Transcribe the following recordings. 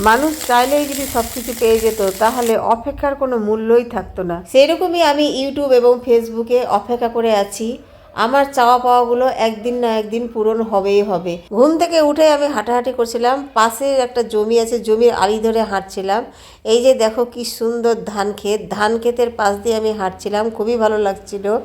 মানুষ চাইলেই যদি সব কিছু পেয়ে যেত, তাহলে অপেক্ষার কোনো মূল্যই থাকতো না। সেরকমই আমি ইউটিউব এবং ফেসবুকে অপেক্ষা করে আছি। আমার চাওয়া পাওয়াগুলো একদিন না একদিন পূরণ হবেই হবে। ঘুম থেকে উঠে আমি হাঁটাহাঁটি করছিলাম। পাশে একটা জমি আছে, জমির আলি ধরে হাঁটছিলাম। এই যে দেখো কি সুন্দর ধান ক্ষেত। ধান ক্ষেতের পাশ দিয়ে আমি হাঁটছিলাম। খুবই ভালো লাগছিল।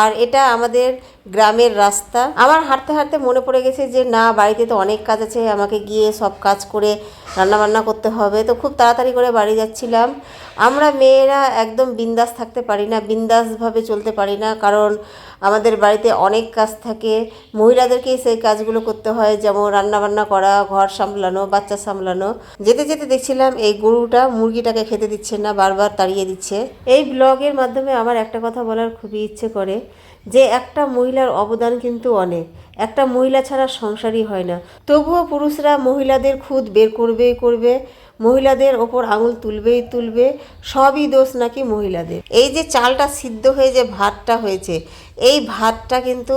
আর এটা আমাদের গ্রামের রাস্তা। আমার হাঁটতে হাঁটতে মনে পড়ে গেছে যে, না, বাড়িতে তো অনেক কাজ আছে, আমাকে গিয়ে সব কাজ করে রান্নাবান্না করতে হবে। তো খুব তাড়াতাড়ি করে বাড়ি যাচ্ছিলাম। আমরা মেয়েরা একদম বিন্দাস থাকতে পারি না, বিন্দাসভাবে চলতে পারি না, কারণ আমাদের বাড়িতে অনেক কাজ থাকে। মহিলাদেরকেই সেই কাজগুলো করতে হয়, যেমন রান্নাবান্না করা, ঘর সামলানো, বাচ্চা সামলানো। যেতে যেতে দেখছিলাম এই গরুটা মুরগিটাকে খেতে দিচ্ছে না, বারবার তাড়িয়ে দিচ্ছে। এই ব্লগের মাধ্যমে আমার একটা কথা বলার খুবই ইচ্ছে করে। যে একটা মহিলার অবদান কিন্তু অনেক। একটা মহিলা ছাড়া সংসারই হয় না। তবুও পুরুষরা মহিলাদের খুদ বের করবেই করবে, মহিলাদের ওপর আঙুল তুলবেই তুলবে, সবই দোষ নাকি মহিলাদের। এই যে চালটা সিদ্ধ হয়ে যে ভাতটা হয়েছে, এই ভাতটা কিন্তু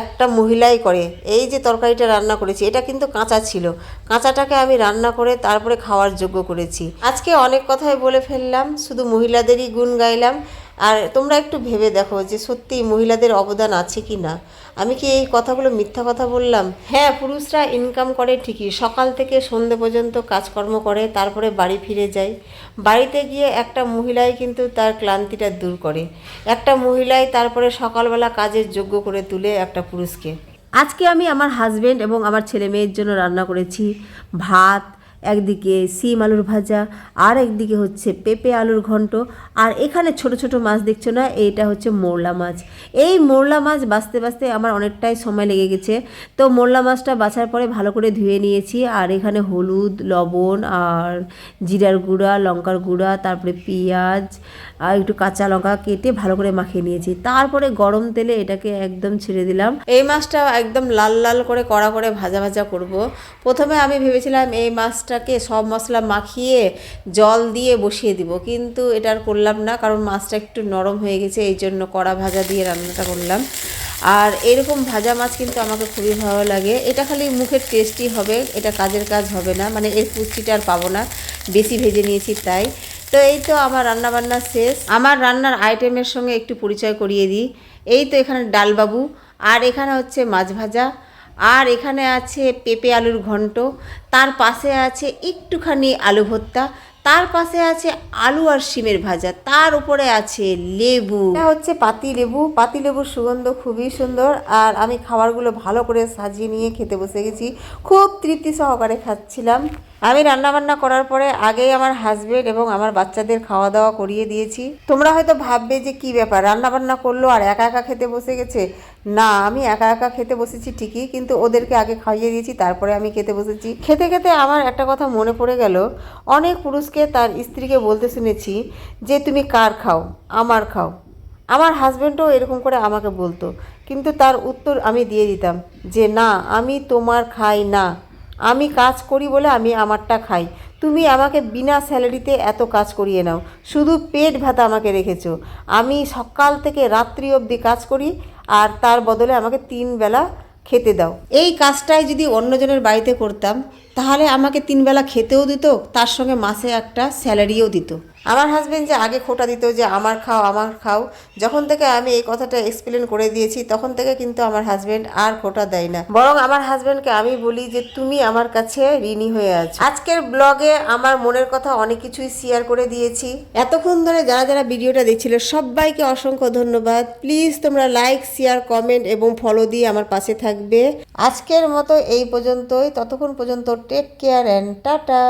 একটা মহিলাই করে। এই যে তরকারিটা রান্না করেছি, এটা কিন্তু কাঁচা ছিল। কাঁচাটাকে আমি রান্না করে তারপরে খাওয়ার যোগ্য করেছি। আজকে অনেক কথাই বলে ফেললাম, শুধু মহিলাদেরই গুণ গাইলাম। আর তোমরা একটু ভেবে দেখো যে সত্যি মহিলাদের অবদান আছে কি না। আমি কি এই কথাগুলো মিথ্যা কথা বললাম? হ্যাঁ পুরুষরা ইনকাম করে ঠিকই। সকাল থেকে সন্ধে পর্যন্ত কাজকর্ম করে তারপরে বাড়ি ফিরে যায়। বাড়িতে গিয়ে একটা মহিলাই কিন্তু তার ক্লান্তিটা দূর করে। একটা মহিলাই তারপরে সকালবেলা কাজের যোগ্য করে তুলে একটা পুরুষকে। আজকে আমি আমার হাজব্যান্ড এবং আমার ছেলে মেয়ের জন্য রান্না করেছি ভাত একদিকে সিম আলুর ভাজা, আর একদিকে হচ্ছে পেঁপে আলুর ঘন্ট। আর এখানে ছোট ছোট মাছ দেখছ না? এইটা হচ্ছে মোরলা মাছ। এই মোরলা মাছ বাঁচতে বাছতে আমার অনেকটাই সময় লেগে গেছে। তো মোরলা মাছটা বাছার পরে ভালো করে ধুয়ে নিয়েছি। আর এখানে হলুদ, লবণ, আর জিরার গুঁড়া, লঙ্কার গুঁড়া, তারপরে পেঁয়াজ, আর একটু কাঁচা লঙ্কা কেটে ভালো করে মাখিয়ে নিয়েছি। তারপরে গরম তেলে এটাকে একদম ছেড়ে দিলাম। এই মাছটা একদম লাল লাল করে কড়া করে ভাজা ভাজা করব। প্রথমে আমি ভেবেছিলাম এই মাছটাকে সব মশলা মাখিয়ে জল দিয়ে বসিয়ে দিব। কিন্তু এটা আর করলাম না, কারণ মাছটা একটু নরম হয়ে গেছে, এই জন্য কড়া ভাজা দিয়ে রান্নাটা করলাম। আর এরকম ভাজা মাছ কিন্তু আমাকে খুবই ভালো লাগে। এটা খালি মুখের টেস্টি হবে, এটা কাজের কাজ হবে না মানে এর পুষ্টিটা আর পাবো না, বেশি ভেজে নিয়েছি তাই। তো এই তো আমার রান্না বান্না শেষ। আমার রান্নার আইটেমের সঙ্গে একটু পরিচয় করিয়ে দিই। এই তো এখানে ডালবাবু, আর এখানে হচ্ছে মাছ ভাজা। আর এখানে আছে পেঁপে আলুর ঘন্ট, তার পাশে আছে একটুখানি আলু ভর্তা, তার পাশে আছে আলু আর শিমের ভাজা, তার উপরে আছে লেবু। এটা হচ্ছে পাতি লেবু। পাতি লেবুর সুগন্ধ খুবই সুন্দর আর আমি খাবারগুলো ভালো করে সাজিয়ে নিয়ে খেতে বসে গেছি। খুব তৃপ্তি সহকারে খাচ্ছিলাম। আমি রান্নাবান্না করার পরে আগেই আমার হাজবেন্ড এবং আমার বাচ্চাদের খাওয়া দাওয়া করিয়ে দিয়েছি। তোমরা হয়তো ভাববে যে কি ব্যাপার, রান্নাবান্না করল আর একা একা খেতে বসে গেছে? না, আমি একা একা খেতে বসেছি ঠিকই, কিন্তু ওদেরকে আগে খাইয়ে দিয়েছি, তারপরে আমি খেতে বসেছি। খেতে খেতে আমার একটা কথা মনে পড়ে গেল। অনেক পুরুষকে তার স্ত্রীকে বলতে শুনেছি যে, তুমি কার খাও? আমার খাও। আমার হাজব্যান্ডও এরকম করে আমাকে বলতো। কিন্তু তার উত্তর আমি দিয়ে দিতাম যে, না, আমি তোমার খাই না। আমি কাজ করি বলে আমি আমারটা খাই। তুমি আমাকে বিনা স্যালারিতে এত কাজ করিয়ে নাও। শুধু পেট ভাতা আমাকে রেখেছো। আমি সকাল থেকে রাত্রি অবধি কাজ করি আর তার বদলে আমাকে তিন বেলা খেতে দাও। এই কাজটাই যদি অন্যজনের বাড়িতে করতাম তাহলে আমাকে তিন বেলা খেতেও দিত, তার সঙ্গে মাসে একটা স্যালারিও দিত। আমার হাজব্যান্ড যে আগে খোটা দিত যে আমার খাও আমার খাও, যখন থেকে আমি এই কথাটা এক্সপ্লেন করে দিয়েছি, তখন থেকে কিন্তু আমার হাজব্যান্ড আর খোটা দেয় না। বরং আমার হাজব্যান্ডকে আমি বলি যে তুমি আমার কাছে ঋণী হয়ে আছো। আজকের ব্লগে আমার মনের কথা অনেক কিছুই শেয়ার করে দিয়েছি। এতক্ষণ ধরে যারা যারা ভিডিওটা দেখছিল, সবাইকে অসংখ্য ধন্যবাদ। প্লিজ তোমরা লাইক শেয়ার কমেন্ট এবং ফলো দিয়ে আমার পাশে থাকবে। আজকের মতো এই পর্যন্তই। ততক্ষণ পর্যন্ত টেক কেয়ার অ্যান্ড টাটা